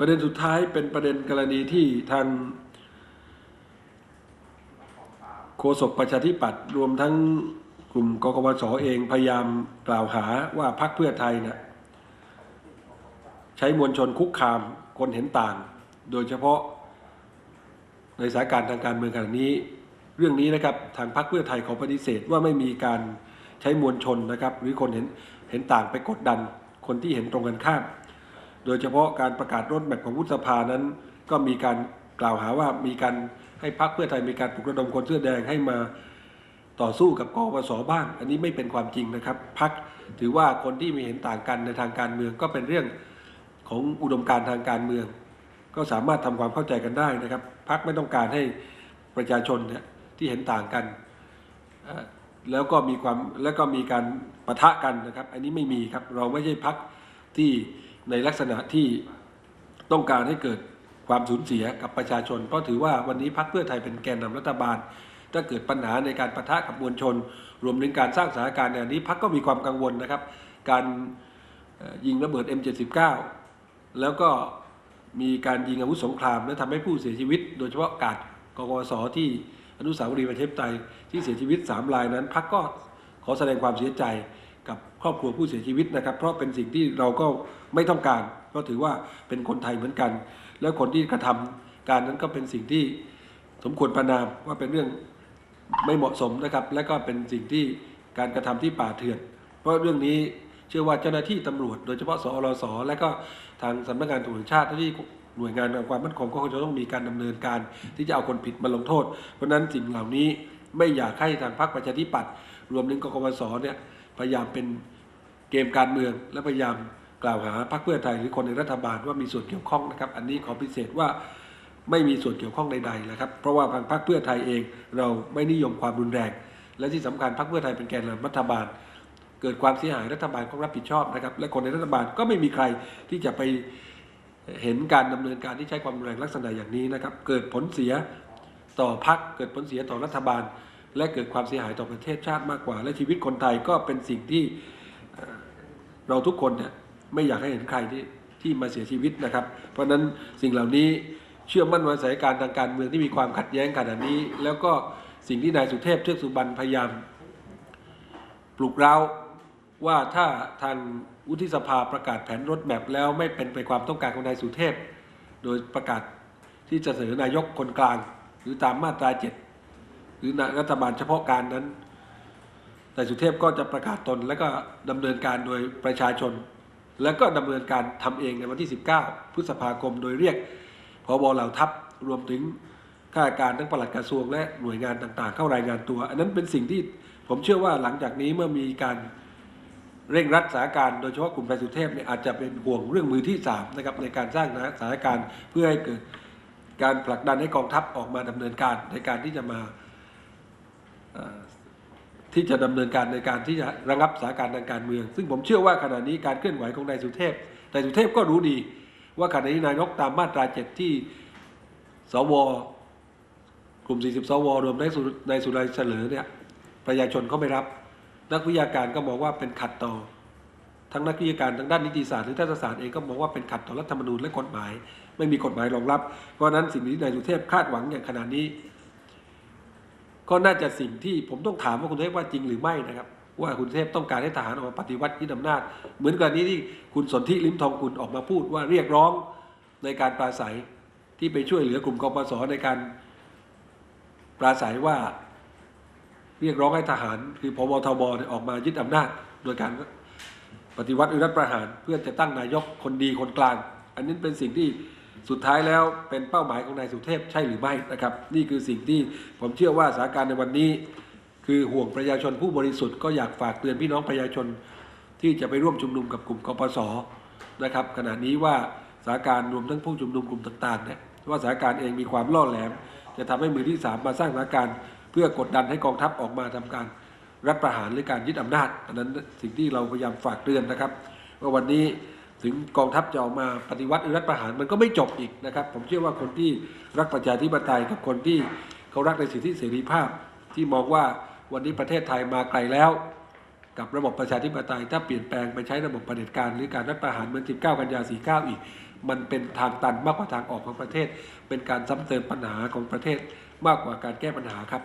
ประเด็นสุดท้ายเป็นประเด็นกรณีที่ทางโฆษกประชาธิปัตย์รวมทั้งกลุ่มกกวสเองพยายามกล่าวหาว่าพรรคเพื่อไทยเนี่ยใช้มวลชนคุกคามคนเห็นต่าง โดยเฉพาะในสถานการณ์ทางการเมืองขณะนี้ เรื่องนี้นะครับทางพรรคเพื่อไทยขอปฏิเสธว่าไม่มีการใช้มวลชนนะครับ หรือคนเห็นเห็นต่างไปกดดันคนที่เห็นตรงกันข้าม โดยเฉพาะการประกาศรถแมพของวุฒิสภานั้น ก็มีการกล่าวหาว่ามีการให้พรรคเพื่อไทยมีการปลุกระดมคนเสื้อแดงให้มาต่อสู้กับกปสบ้าง อันนี้ไม่เป็นความจริงนะครับพรรคถือว่าคนที่มีเห็นต่างกันในทางการเมืองก็เป็นเรื่องของอุดมการทางการเมือง ก็สามารถทำความเข้าใจกันได้นะครับพรรคไม่ต้องการให้ประชาชนเนี่ยที่เห็นต่างกัน แล้วก็มีความแล้วก็มีการปะทะกันนะครับ อันนี้ไม่มีครับเราไม่ใช่พรรคที่ ในลักษณะที่ต้องการให้เกิดความสูญเสียกับประชาชน เพราะถือว่าวันนี้พรรคเพื่อไทยเป็นแกนนำรัฐบาล ถ้าเกิดปัญหาในการปะทะกับมวลชน รวมถึงการสร้างสถานการณ์ในนี้พรรคก็มีความกังวลนะครับ การยิงระเบิด M79 แล้วก็มีการยิงอาวุธสงคราม และทำให้ผู้เสียชีวิต โดยเฉพาะกาดกกสที่อนุสาวรีย์ประชาธิปไตยที่เสียชีวิต3รายนั้นพรรคก็ขอแสดงความเสียใจ ครอบครัวผู้เสียชีวิตนะครับ เพราะเป็นสิ่งที่เราก็ไม่ต้องการ เพราะถือว่าเป็นคนไทยเหมือนกัน แล้วคนที่กระทำการนั้นก็เป็นสิ่งที่สมควรประนามว่าเป็นเรื่องไม่เหมาะสมนะครับ และก็เป็นสิ่งที่การกระทำที่ป่าเถื่อน เพราะเรื่องนี้เชื่อว่าเจ้าหน้าที่ตำรวจ โดยเฉพาะสอรสและก็ทางสำนักงานตำรวจชาติที่หน่วยงานความมั่นคงก็คงจะต้องมีการดำเนินการ ที่จะเอาคนผิดมาลงโทษ เพราะฉะนั้นสิ่งเหล่านี้ไม่อยากให้ทางพรรคประชาธิปัตย์รวมถึงกกวสเนี่ย พยายามเป็นเกมการเมือง และพยายามกล่าวหาพรรคเพื่อไทยหรือคนในรัฐบาลว่ามีส่วนเกี่ยวข้องนะครับ อันนี้ขอพิเศษว่าไม่มีส่วนเกี่ยวข้องใดๆนะครับ เพราะว่าทางพรรคเพื่อไทยเอง เราไม่นิยมความรุนแรง และที่สำคัญพรรคเพื่อไทยเป็นแกนนำรัฐบาล เกิดความเสียหายรัฐบาลก็รับผิดชอบนะครับ และคนในรัฐบาลก็ไม่มีใครที่จะไปเห็นการดำเนินการที่ใช้ความรุนแรงลักษณะอย่างนี้นะครับ เกิดผลเสียต่อพรรคเกิดผลเสียต่อรัฐบาล และเกิดความเสียหายต่อประเทศชาติมากกว่า และชีวิตคนไทยก็เป็นสิ่งที่เราทุกคนเนี่ยไม่อยากให้เห็นใครที่ที่มาเสียชีวิตนะครับ เพราะฉะนั้นสิ่งเหล่านี้เชื่อมั่นว่าสถานการณ์ทางการเมืองที่มีความขัดแย้งขนาดนี้ แล้วก็สิ่งที่นายสุเทพเทือกสุบรรณพยายาม ปลุกเร้าว่าถ้าทางวุฒิสภาประกาศแผนรถแมพแล้วไม่เป็นไปความต้องการของนายสุเทพ โดยประกาศที่จะเสนอนายกคนกลาง หรือตามมาตราเจ็ด หรือรัฐบาลเฉพาะการนั้นนายสุเทพก็จะประกาศตนและก็ดำเนินการโดยประชาชน แล้วก็ดำเนินการทำเองในวันที่ 19 พฤษภาคม โดยเรียกพบเหล่าทัพรวมถึงข้าราชการทั้งปลัดกระทรวงและหน่วยงานต่างๆ เข้ารายงานตัว อันนั้นเป็นสิ่งที่ผมเชื่อว่าหลังจากนี้เมื่อมีการเร่งรัดสถานการณ์โดยเฉพาะกลุ่มนายสุเทพเนี่ยอาจจะเป็นห่วงเรื่องมือที่สามนะครับในการสร้างสถานการณ์เพื่อให้เกิดการผลักดันให้กองทัพออกมาดำเนินการในการที่จะมา ที่จะดำเนินการในการที่จะระงับสถานการณ์ทางการเมือง ซึ่งผมเชื่อว่าขณะนี้การเคลื่อนไหวของนายสุเทพนายสุเทพก็รู้ดี ว่าขณะนี้นายกตามมาตราเจ็ดที่สวกลุ่ม 40 สวรวมนายสุนายสุรายเฉลอเนี่ยประชาชนเขาไม่รับ นักวิชาการก็มองว่าเป็นขัดต่อ ทั้งนักวิชาการทางด้านนิติศาสตร์หรือทัศศาสตร์เองก็มองว่าเป็นขัดต่อรัฐธรรมนูญและกฎหมาย ไม่มีกฎหมายรองรับ เพราะฉะนั้นสิ่งที่นายสุเทพคาดหวังอย่างขนาดนี้ ก็น่าจะสิ่งที่ผมต้องถามว่าคุณเทพว่าจริงหรือไม่นะครับ ว่าคุณเทพต้องการให้ทหารออกมาปฏิวัติยึดอำนาจ เหมือนกับนี้ที่คุณสนธิลิ้มทองกุลออกมาพูดว่าเรียกร้องในการปราศัยที่ไปช่วยเหลือกลุ่มกปสในการปราศัยว่า เรียกร้องให้ทหาร คือพบทบออกมายึดอำนาจ โดยการปฏิวัติหรือรัฐประหาร เพื่อจะตั้งนายกคนดีคนกลาง อันนี้เป็นสิ่งที่ สุดท้ายแล้วเป็นเป้าหมายของนายสุเทพใช่หรือไม่นะครับ นี่คือสิ่งที่ผมเชื่อว่าสถานการณ์ในวันนี้ คือห่วงประชาชนผู้บริสุทธิ์ก็อยากฝากเตือนพี่น้องประชาชนที่จะไปร่วมชุมนุมกับกลุ่มกปสนะครับขณะนี้ว่าสถานการณ์รวมทั้งผู้ชุมนุมกลุ่มต่างๆเนี่ยว่าสถานการณ์เองมีความล่อแหลม จะทำให้มือที่สามมาสร้างสถานการณ์ เพื่อกดดันให้กองทัพออกมาทำการรัฐประหารหรือการยึดอำนาจอันนั้นสิ่งที่เราพยายามฝากเตือนนะครับว่าวันนี้ ถึงกองทัพจะออกมาปฏิวัติรัฐประหารมันก็ไม่จบอีกนะครับ ผมเชื่อว่าคนที่รักประชาธิปไตยกับคนที่เขารักในสิทธิเสรีภาพ ที่มองว่าวันนี้ประเทศไทยมาไกลแล้ว กับระบบประชาธิปไตย ถ้าเปลี่ยนแปลงไปใช้ระบบประเผด็จการหรือการรัฐประหารเหมือน 19 กันยา 49 อีก มันเป็นทางตันมากกว่าทางออกของประเทศ เป็นการซ้ำเติมปัญหาของประเทศมากกว่าการแก้ปัญหาครับ